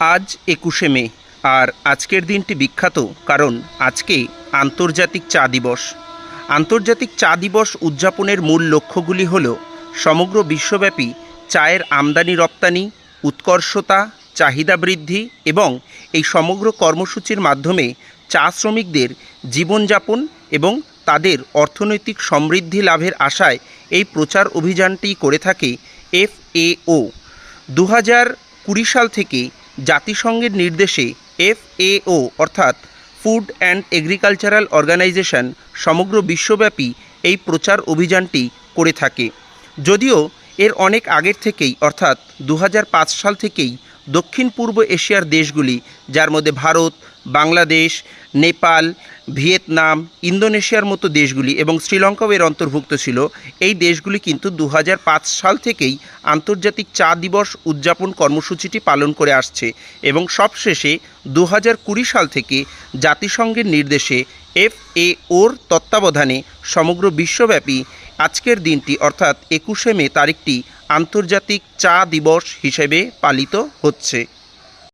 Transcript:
আজ একুশে মে, আর আজকের দিনটি বিখ্যাত কারণ আজকে আন্তর্জাতিক চা দিবস। আন্তর্জাতিক চা দিবস উদযাপনের মূল লক্ষ্যগুলি হল সমগ্র বিশ্বব্যাপী চায়ের আমদানি রপ্তানি, উৎকর্ষতা, চাহিদা বৃদ্ধি এবং এই সমগ্র কর্মসূচির মাধ্যমে চা শ্রমিকদের জীবনযাপন এবং তাদের অর্থনৈতিক সমৃদ্ধি লাভের আশায় এই প্রচার অভিযানটি করে থাকে এফএও দু হাজার কুড়ি সাল থেকে জাতিসংঘের নির্দেশে এফএও, অর্থাৎ ফুড অ্যান্ড এগ্রিকালচারাল অর্গানাইজেশন, সমগ্র বিশ্বব্যাপী এই প্রচার অভিযানটি করে থাকে। যদিও এর অনেক আগের থেকেই, অর্থাৎ দু হাজার পাঁচ সাল থেকেই দক্ষিণ পূর্ব এশিয়ার দেশগুলি, যার মধ্যে ভারত, বাংলাদেশ, নেপাল, ভিয়েতনাম, ইন্দোনেশিয়ার মতো দেশগুলি এবং শ্রীলঙ্কাও এর অন্তর্ভুক্ত ছিল, এই দেশগুলি কিন্তু দু হাজার পাঁচ সাল থেকেই আন্তর্জাতিক চা দিবস উদযাপন কর্মসূচিটি পালন করে আসছে এবং সবশেষে দু সাল থেকে জাতিসংঘের নির্দেশে এফএওর তত্ত্বাবধানে সমগ্র বিশ্বব্যাপী আজকের দিনটি অর্থাৎ একুশে মে তারিখটি আন্তর্জাতিক চা দিবস হিসেবে পালিত হচ্ছে।